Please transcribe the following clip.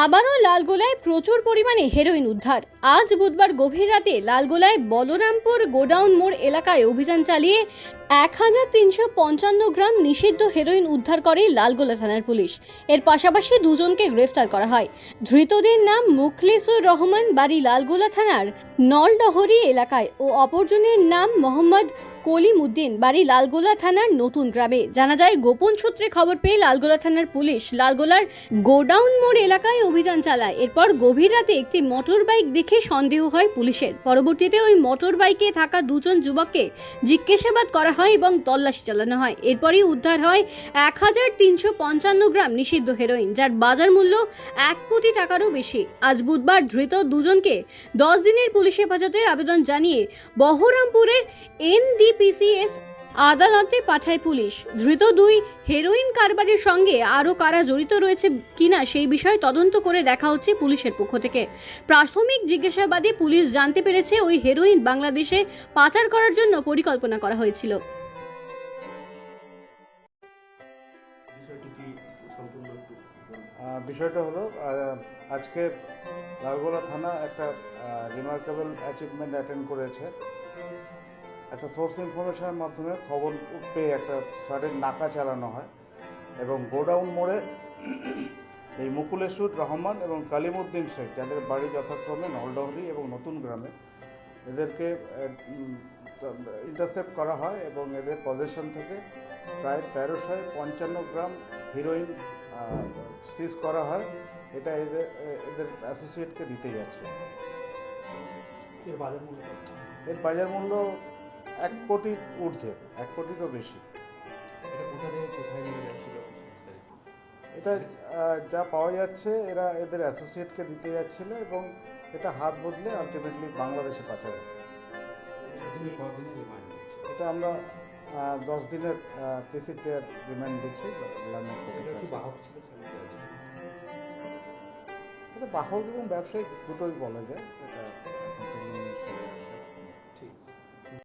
আবারও লালগোলায় প্রচুর পরিমাণে হেরোইন উদ্ধার। আজ বুধবার গভীর রাতে লালগোলায় বলরামপুর গোডাউন মোড় এলাকায় অভিযান চালিয়ে এক হাজার তিনশো পঞ্চান্ন গ্রাম নিষিদ্ধ হেরোইন উদ্ধার করে লালগোলা থানার পুলিশ। এর পাশাপাশি দুজনকে গ্রেফতার করা হয়। ধৃতদের নাম মুখলেসুর রহমান, বাড়ি লালগোলা থানার নলডহরি এলাকায় ও অপরজনের নাম মোহাম্মদ কলিম উদ্দিন বাড়ি লালগোলা থানার নতুন গ্রামে। জানা যায়, গোপন সূত্রে খবর পেয়ে লালগোলা থানার পুলিশ লালগোলার গোডাউন মোড় এলাকায় অভিযান চালায়। এরপর গভীর রাতে একটি মোটর বাইক দেখে সন্দেহ হয় পুলিশের। পরবর্তীতে ওই মোটর বাইকে থাকা দুজন যুবককে জিজ্ঞাসাবাদ করা হয় এবং তল্লাশি চালানো হয়। এরপরই উদ্ধার হয় এক হাজার তিনশো পঞ্চান্ন গ্রাম নিষিদ্ধ হেরোইন, যার বাজার মূল্য এক কোটি টাকারও বেশি। আজ বুধবার ধৃত দুজনকে দশ দিনের পুলিশ হেফাজতের আবেদন জানিয়ে বহরমপুরের এনডিপিসিএস আদালতে পাঠায় পুলিশ। ধৃত দুই হেরোইন কারবারির সঙ্গে আরও কারা জড়িত রয়েছে কিনা সেই বিষয়ে তদন্ত করে দেখা হচ্ছে পুলিশের পক্ষ থেকে। প্রাথমিক জিজ্ঞাসাবাদে পুলিশ জানতে পেরেছে ওই হেরোইন বাংলাদেশে পাচার করার জন্য পরিকল্পনা করা হয়েছিল। বিষয়টা হলো আজকে লালগোলা থানা একটা রিমার্কেবল অ্যাচিভমেন্ট অ্যাটেন্ড করেছে। একটা সোর্স ইনফরমেশনের মাধ্যমে খবর পেয়ে একটা সাডেন নাকা চালানো হয় এবং গোডাউন মোড়ে এই মুকুলেশুর রহমান এবং কালিমুদ্দিন শেখ যাদের বাড়ি যথাক্রমে নলডহরি এবং নতুন গ্রামে এদেরকে ইন্টারসেপ্ট করা হয় এবং এদের পজিশন থেকে প্রায় তেরোশো পঞ্চান্ন গ্রাম হিরোইন সিজ করা হয়। এটা এদের এদের অ্যাসোসিয়েটকে দিতে যাচ্ছে। এর বাজার মূল্য এর বাজার মূল্য এক কোটির ঊর্ধ্বে এক কোটিরও বেশি। এটা যা পাওয়া যাচ্ছে এরা এদের অ্যাসোসিয়েটকে দিতে যাচ্ছিল এবং এটা হাত বদলে আলটিমেটলি বাংলাদেশে পাচার হতো এটা আমরা দশ দিনের পিসি রিমান্ড দিচ্ছি লন্ডন এটা বাহক এটা বাহক এবং ব্যবসায়িক দুটোই বলা যায়। এটা